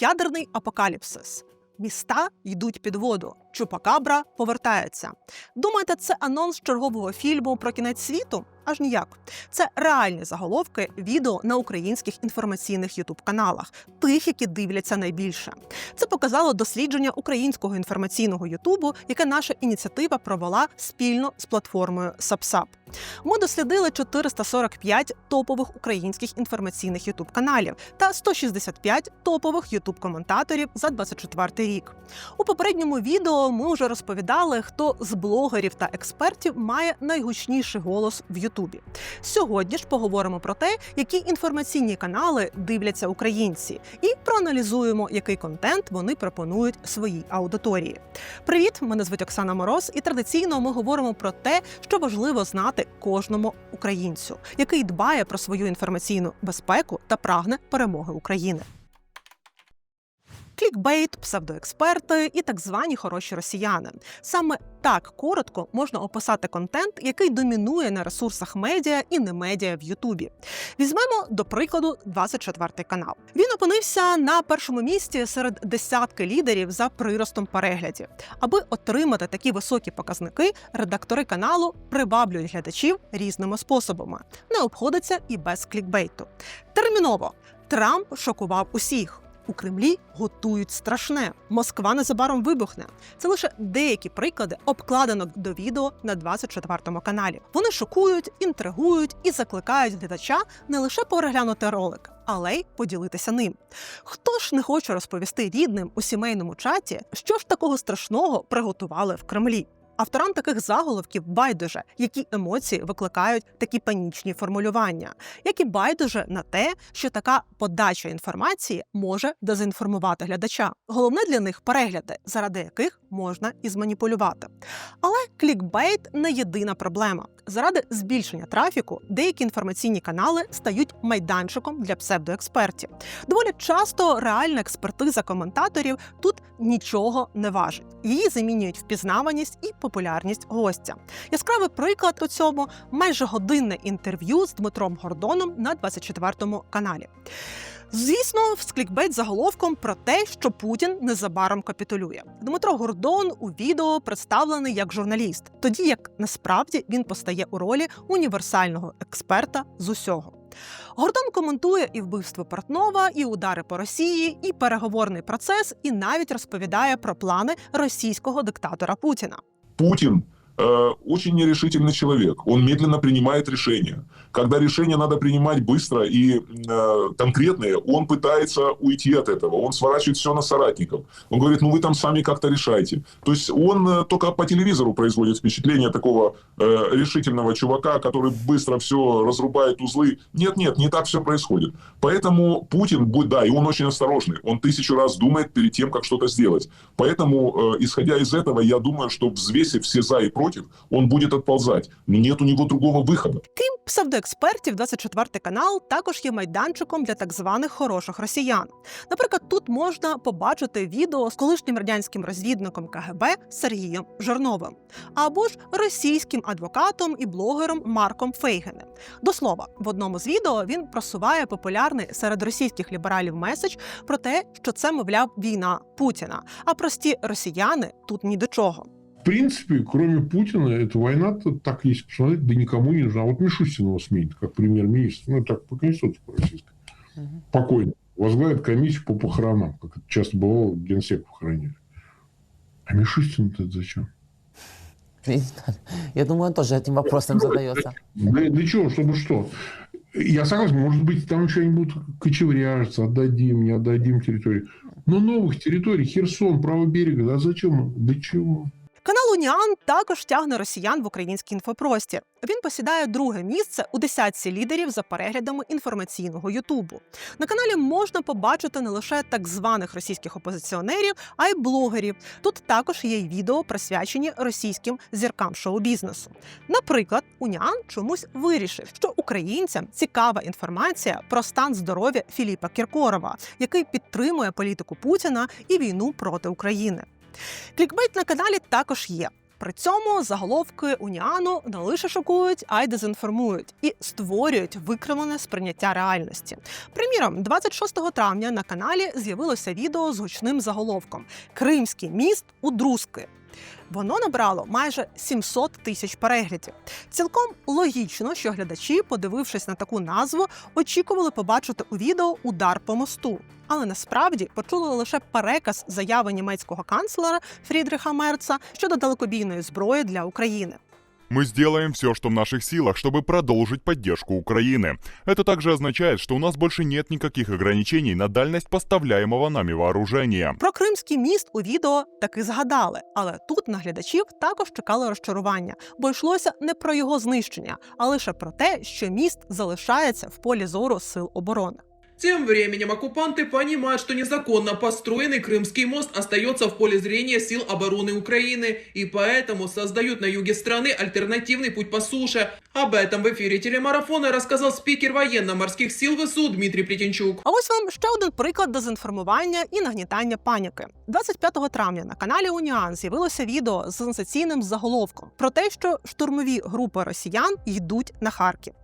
Ядерний апокаліпсис. Міста йдуть під воду. Чупакабра повертається. Думаєте, це анонс чергового фільму про кінець світу? Аж ніяк. Це реальні заголовки відео на українських інформаційних ютуб-каналах, тих, які дивляться найбільше. Це показало дослідження українського інформаційного ютубу, яке наша ініціатива провела спільно з платформою SubSub. Ми дослідили 445 топових українських інформаційних ютуб-каналів та 165 топових ютуб-коментаторів за 24 рік. У попередньому відео ми вже розповідали, хто з блогерів та експертів має найгучніший голос в Ютубі. Сьогодні ж поговоримо про те, які інформаційні канали дивляться українці, і проаналізуємо, який контент вони пропонують своїй аудиторії. Привіт! Мене звуть Оксана Мороз, і традиційно ми говоримо про те, що важливо знати кожному українцю, який дбає про свою інформаційну безпеку та прагне перемоги України. Клікбейт, псевдоексперти і так звані хороші росіяни. Саме так коротко можна описати контент, який домінує на ресурсах медіа і не медіа в Ютубі. Візьмемо до прикладу 24 канал. Він опинився на першому місці серед десятки лідерів за приростом переглядів. Аби отримати такі високі показники, редактори каналу приваблюють глядачів різними способами. Не обходиться і без клікбейту. Терміново Трамп шокував усіх. У Кремлі готують страшне. Москва незабаром вибухне. Це лише деякі приклади обкладинок до відео на 24-му каналі. Вони шокують, інтригують і закликають глядача не лише переглянути ролик, але й поділитися ним. Хто ж не хоче розповісти рідним у сімейному чаті, що ж такого страшного приготували в Кремлі? Авторам таких заголовків байдуже, які емоції викликають такі панічні формулювання, як і байдуже на те, що така подача інформації може дезінформувати глядача. Головне для них перегляди, заради яких можна і зманіпулювати. Але клікбейт не єдина проблема. Заради збільшення трафіку деякі інформаційні канали стають майданчиком для псевдоекспертів. Доволі часто реальна експертиза коментаторів тут нічого не важить. Її замінюють впізнаваність і популярність гостя. Яскравий приклад у цьому майже годинне інтерв'ю з Дмитром Гордоном на 24-му каналі. Звісно, з клікбейт заголовком про те, що Путін незабаром капітулює. Дмитро Гордон у відео представлений як журналіст, тоді як насправді він постає у ролі універсального експерта з усього. Гордон коментує і вбивство Портнова, і удари по Росії, і переговорний процес, і навіть розповідає про плани російського диктатора Путіна. Путин э, очень нерешительный человек. Он медленно принимает решения. Когда решения надо принимать быстро и э, конкретные, он пытается уйти от этого. Он сворачивает все на соратников. Он говорит, ну вы там сами как-то решайте. То есть он э, только по телевизору производит впечатление такого э, решительного чувака, который быстро все разрубает узлы. Нет, нет, не так все происходит. Поэтому Путин, да, и он очень осторожный. Он тысячу раз думает перед тем, как что-то сделать. Поэтому, э, исходя из этого, я думаю, что взвесив все за и против, он будет отползать. Но нет у него другого выхода. Крім псевдоекспертів, 24 канал також є майданчиком для так званих хороших росіян. Наприклад, тут можна побачити відео з колишнім радянським розвідником КГБ Сергієм Жирновим або ж російським адвокатом і блогером Марком Фейгенем. До слова, в одному з відео він просуває популярний серед російських лібералів меседж про те, що це, мовляв, війна Путіна. А прості росіяни тут ні до чого. В принципе, кроме Путина, эта война-то так, если посмотреть, да никому не нужна. А вот Мишустин его сменит, как премьер-министр. Ну, так по Конституции российской. Покойно. Возглавит комиссию по похоронам, как это часто бывало, генсек похоронили. А Мишустин-то зачем? Я думаю, он тоже этим вопросом задается. Да, да чего, чтобы что? Я согласен, может быть, там еще они будут кочевряжиться, отдадим, не отдадим территорию. Но новых территорий, Херсон, правый берега, да зачем? Да чего? Канал Уніан також тягне росіян в український інфопростір. Він посідає друге місце у десятці лідерів за переглядами інформаційного Ютубу. На каналі можна побачити не лише так званих російських опозиціонерів, а й блогерів. Тут також є й відео, присвячені російським зіркам шоу-бізнесу. Наприклад, Уніан чомусь вирішив, що українцям цікава інформація про стан здоров'я Філіпа Кіркорова, який підтримує політику Путіна і війну проти України. Клікбейт на каналі також є. При цьому заголовки Уніану не лише шокують, а й дезінформують і створюють викривлене сприйняття реальності. Приміром, 26 травня на каналі з'явилося відео з гучним заголовком Кримський міст у Друзки. Воно набрало майже 700 тисяч переглядів. Цілком логічно, що глядачі, подивившись на таку назву, очікували побачити у відео удар по мосту. Але насправді почули лише переказ заяви німецького канцлера Фрідриха Мерца щодо далекобійної зброї для України. Мы сделаем все, что в наших силах, чтобы продолжить поддержку Украины. Это также означает, что у нас больше нет никаких ограничений на дальность поставляемого нами вооружения. Про кримський міст у відео таки згадали, але тут на глядачів також чекало розчарування, бо йшлося не про його знищення, а лише про те, що міст залишається в полі зору сил оборони. Тем временем оккупанты понимают, что незаконно построенный Крымский мост остается в поле зрения сил обороны Украины, и поэтому создают на юге страны альтернативный путь по суше. Об этом в эфире телемарафона рассказал спикер военно-морских сил ВСУ Дмитрий Плетенчук. А ось вам ще один приклад дезінформування і нагнітання паніки. 25 травня на каналі Уніан з'явилося відео з сенсаційним заголовком про те, що штурмові групи росіян йдуть на Харків.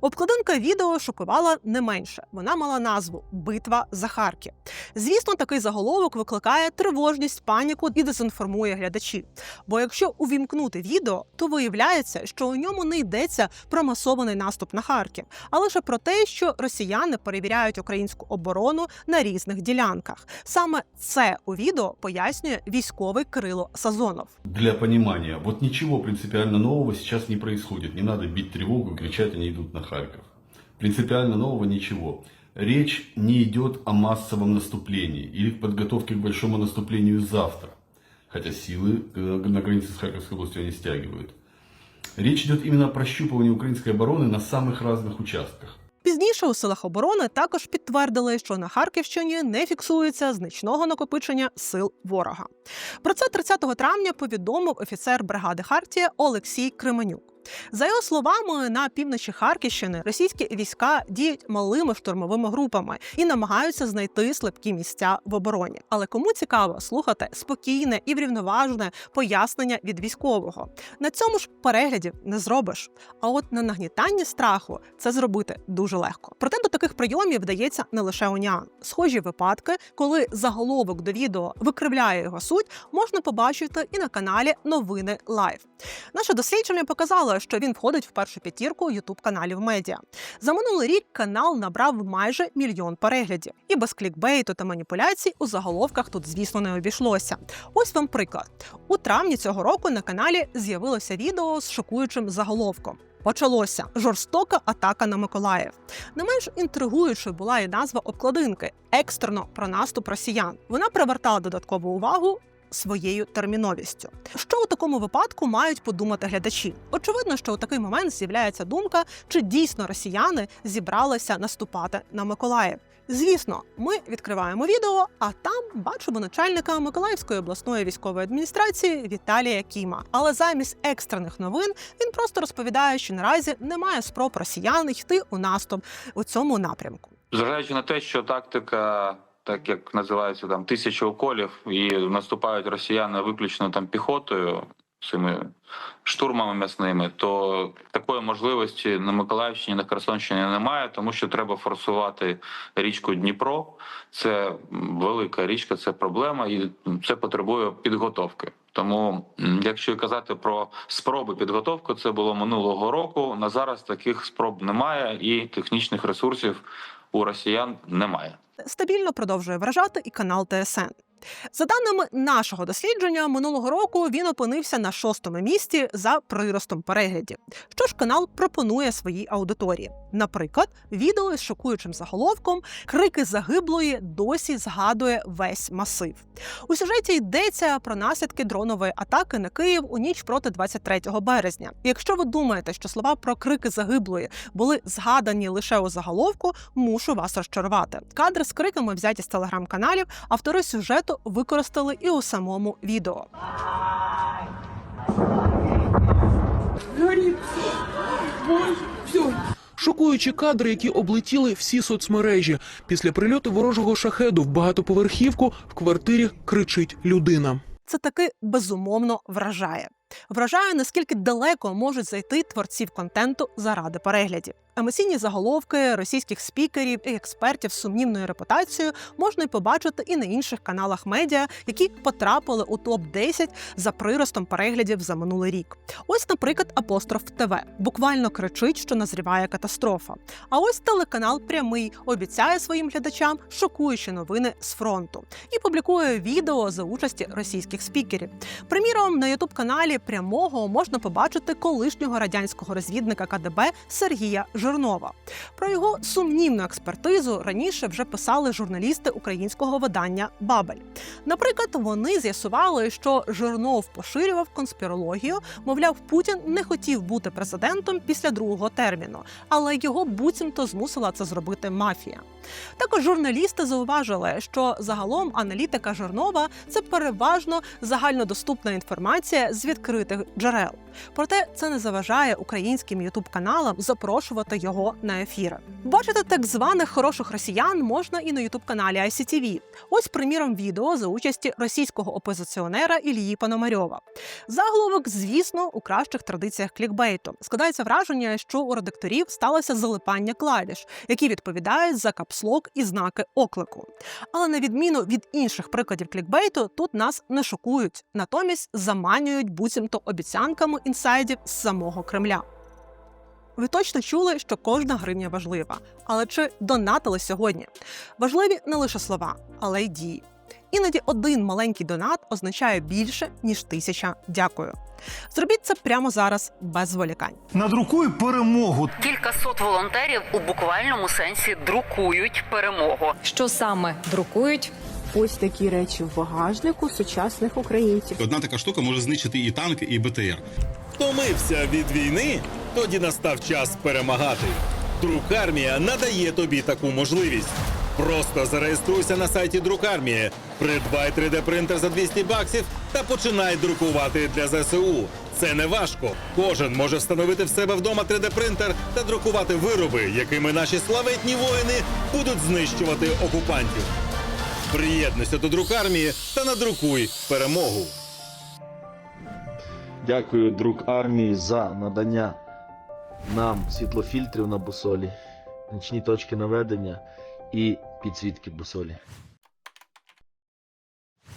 Обкладинка відео шокувала не менше. Вона мала назву Битва за Харків. Звісно, такий заголовок викликає тривожність, паніку і дезінформує глядачів. Бо якщо увімкнути відео, то виявляється, що у ньому не йдеться про масований наступ на Харків, а лише про те, що росіяни перевіряють українську оборону на різних ділянках. Саме це у відео пояснює військовий Кирило Сазонов. Для понимания, вот ничего принципиально нового сейчас не происходит. Не надо бить тревогу и кричать, они идут на Харьков. Принципиально нового ничего. Речь не идет о массовом наступлении или подготовке к большому наступлению завтра. Хотя силы э, на границе с Харьковской областью они стягивают. Речь идет именно о прощупывании украинской обороны на самых разных участках. Пізніше у силах оборони також підтвердили, що на Харківщині не фіксується значного накопичення сил ворога. Про це 30 травня повідомив офіцер бригади Хартія Олексій Кременюк. За його словами, на півночі Харківщини російські війська діють малими штурмовими групами і намагаються знайти слабкі місця в обороні. Але кому цікаво слухати спокійне і врівноважене пояснення від військового. На цьому ж переглядів не зробиш. А от на нагнітанні страху це зробити дуже легко. Проте до таких прийомів вдається не лише уніан. Схожі випадки, коли заголовок до відео викривляє його суть, можна побачити і на каналі Новини Лайв. Наше дослідження показало, що він входить в першу п'ятірку ютуб каналів медіа. За минулий рік канал набрав майже мільйон переглядів, і без клікбейту та маніпуляцій у заголовках тут, звісно, не обійшлося. Ось вам приклад: у травні цього року на каналі з'явилося відео з шокуючим заголовком. Почалося жорстока атака на Миколаїв. Не менш інтригуючою була і назва обкладинки екстрено про наступ росіян. Вона привертала додаткову увагу. Своєю терміновістю, що у такому випадку мають подумати глядачі? Очевидно, що у такий момент з'являється думка, чи дійсно росіяни зібралися наступати на Миколаїв. Звісно, ми відкриваємо відео, а там бачимо начальника Миколаївської обласної військової адміністрації Віталія Кіма. Але замість екстрених новин він просто розповідає, що наразі немає спроб росіян йти у наступ у цьому напрямку. Зважаючи на те, що тактика, так як називається там тисяча уколів, і наступають росіяни виключно там піхотою, цими штурмами м'ясними, то такої можливості на Миколаївщині, на Херсонщині немає, тому що треба форсувати річку Дніпро. Це велика річка, це проблема, і це потребує підготовки. Тому, якщо казати про спроби підготовки, це було минулого року. На зараз таких спроб немає, і технічних ресурсів у росіян немає. Стабільно продовжує вражати і канал ТСН. За даними нашого дослідження, минулого року він опинився на шостому місці за приростом переглядів. Що ж канал пропонує своїй аудиторії? Наприклад, відео з шокуючим заголовком Крики загиблої досі згадує весь масив. У сюжеті йдеться про наслідки дронової атаки на Київ у ніч проти 23 березня. Якщо ви думаєте, що слова про крики загиблої були згадані лише у заголовку, мушу вас розчарувати. Кадри з криками взяті з телеграм-каналів, автори сюжету використали і у самому відео. Шокуючі кадри, які облетіли всі соцмережі. Після прильоту ворожого шахеду в багатоповерхівку в квартирі кричить людина. Це таки безумовно вражає. Вражає, наскільки далеко можуть зайти творців контенту заради переглядів. Емоційні заголовки російських спікерів і експертів з сумнівною репутацією можна побачити і на інших каналах медіа, які потрапили у топ 10 за приростом переглядів за минулий рік. Ось, наприклад, апостроф ТВ буквально кричить, що назріває катастрофа. А ось телеканал прямий обіцяє своїм глядачам шокуючі новини з фронту і публікує відео за участі російських спікерів. Приміром, на ютуб каналі прямого можна побачити колишнього радянського розвідника КДБ Сергія Жирнова. Про його сумнівну експертизу раніше вже писали журналісти українського видання Бабель. Наприклад, вони з'ясували, що Жирнов поширював конспірологію, мовляв, Путін не хотів бути президентом після другого терміну, але його буцімто змусила це зробити мафія. Також журналісти зауважили, що загалом аналітика Жирнова це переважно загальнодоступна інформація з відкритих джерел. Проте це не заважає українським ютуб-каналам запрошувати його на ефіри. Бачити так званих хороших росіян можна і на ютуб-каналі ICTV. Ось, приміром, відео за участі російського опозиціонера Ілії Пономарьова. Заголовок, звісно, у кращих традиціях клікбейту. Складається враження, що у редакторів сталося залипання клавіш, які відповідають за капслок і знаки оклику. Але на відміну від інших прикладів клікбейту, тут нас не шокують, натомість заманюють буцімто обіцянками інсайдів з самого Кремля. Ви точно чули, що кожна гривня важлива. Але чи донатили сьогодні? Важливі не лише слова, але й дії. Іноді один маленький донат означає більше, ніж тисяча дякую. Зробіть це прямо зараз без зволікань. Надрукуй перемогу. Кількасот волонтерів у буквальному сенсі друкують перемогу. Що саме друкують? Ось такі речі в багажнику сучасних українців. Одна така штука може знищити і танки, і БТР. Втомився від війни? Тоді настав час перемагати. Друкармія надає тобі таку можливість. Просто зареєструйся на сайті Друкармії, придбай 3D принтер за 200 баксів та починай друкувати для ЗСУ. Це не важко. Кожен може встановити в себе вдома 3D принтер та друкувати вироби, якими наші славетні воїни будуть знищувати окупантів. Приєднуйся до друкармії та надрукуй перемогу. Дякую, друг армії, за надання нам світлофільтрів на бусолі, нічні точки наведення і підсвітки бусолі.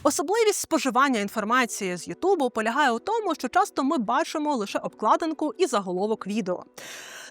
Особливість споживання інформації з Ютубу полягає у тому, що часто ми бачимо лише обкладинку і заголовок відео.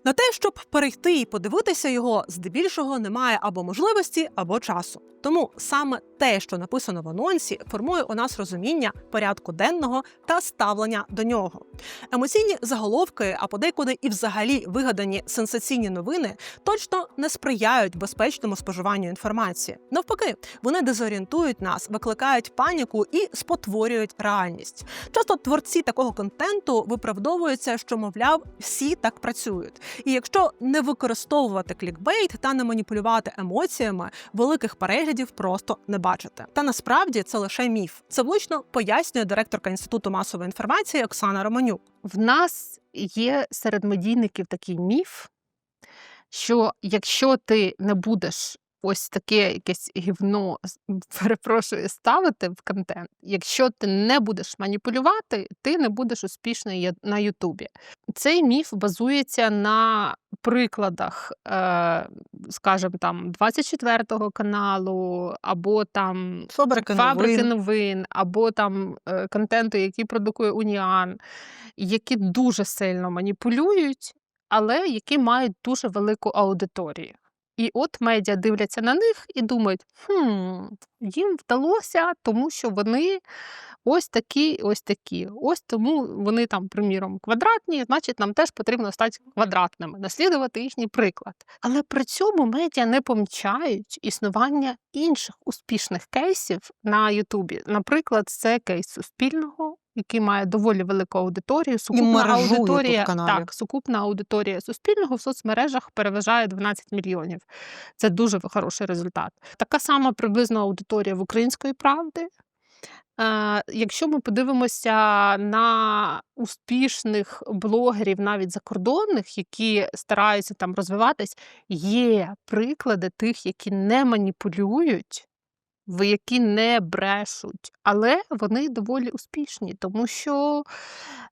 На те, щоб перейти і подивитися його, здебільшого немає або можливості, або часу. Тому саме те, що написано в анонсі, формує у нас розуміння порядку денного та ставлення до нього. Емоційні заголовки, а подекуди і взагалі вигадані сенсаційні новини точно не сприяють безпечному споживанню інформації. Навпаки, вони дезорієнтують нас, викликають паніку і спотворюють реальність. Часто творці такого контенту виправдовуються, що мовляв, всі так працюють. І якщо не використовувати клікбейт та не маніпулювати емоціями, великих переглядів просто не бачите. Та насправді це лише міф. Це влучно пояснює директорка інституту масової інформації Оксана Романюк. В нас є серед медійників такий міф, що якщо ти не будеш ось таке якесь гівно, перепрошую, ставити в контент, якщо ти не будеш маніпулювати, ти не будеш успішний на Ютубі. Цей міф базується на прикладах, е, скажімо, там 24 каналу, або там Фабрики фабрики новин. новин, або там е, контенту, який продукує Уніан, які дуже сильно маніпулюють, але які мають дуже велику аудиторію. І от медіа дивляться на них і думають: хм, їм вдалося, тому що вони ось такі, ось такі. Ось тому вони там, приміром, квадратні, значить, нам теж потрібно стати квадратними, наслідувати їхній приклад. Але при цьому медіа не помічають існування інших успішних кейсів на Ютубі. Наприклад, це кейс Суспільного. Який має доволі велику аудиторію, сукупна мережу аудиторія, ютуб-каналів. так, сукупна аудиторія Суспільного в соцмережах переважає 12 мільйонів. Це дуже хороший результат. Така сама приблизно аудиторія в української правди. Е, якщо ми подивимося на успішних блогерів, навіть закордонних, які стараються там розвиватись, є приклади тих, які не маніпулюють які не брешуть, але вони доволі успішні, тому що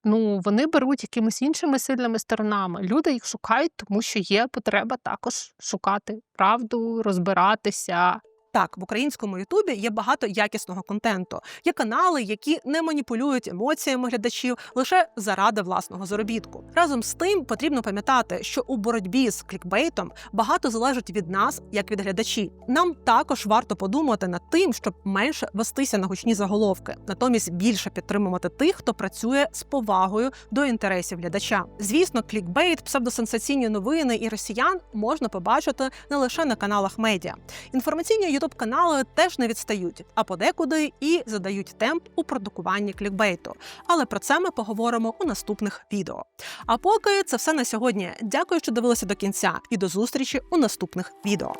ну, вони беруть якимись іншими сильними сторонами. Люди їх шукають, тому що є потреба також шукати правду, розбиратися. Так, в українському Ютубі є багато якісного контенту. Є канали, які не маніпулюють емоціями глядачів лише заради власного заробітку. Разом з тим потрібно пам'ятати, що у боротьбі з клікбейтом багато залежить від нас, як від глядачів. Нам також варто подумати над тим, щоб менше вестися на гучні заголовки, натомість більше підтримувати тих, хто працює з повагою до інтересів глядача. Звісно, клікбейт, псевдосенсаційні новини і росіян можна побачити не лише на каналах медіа. Інформаційні ютуб канали теж не відстають, а подекуди і задають темп у продукуванні клікбейту. Але про це ми поговоримо у наступних відео. А поки це все на сьогодні. Дякую, що дивилися до кінця, і до зустрічі у наступних відео.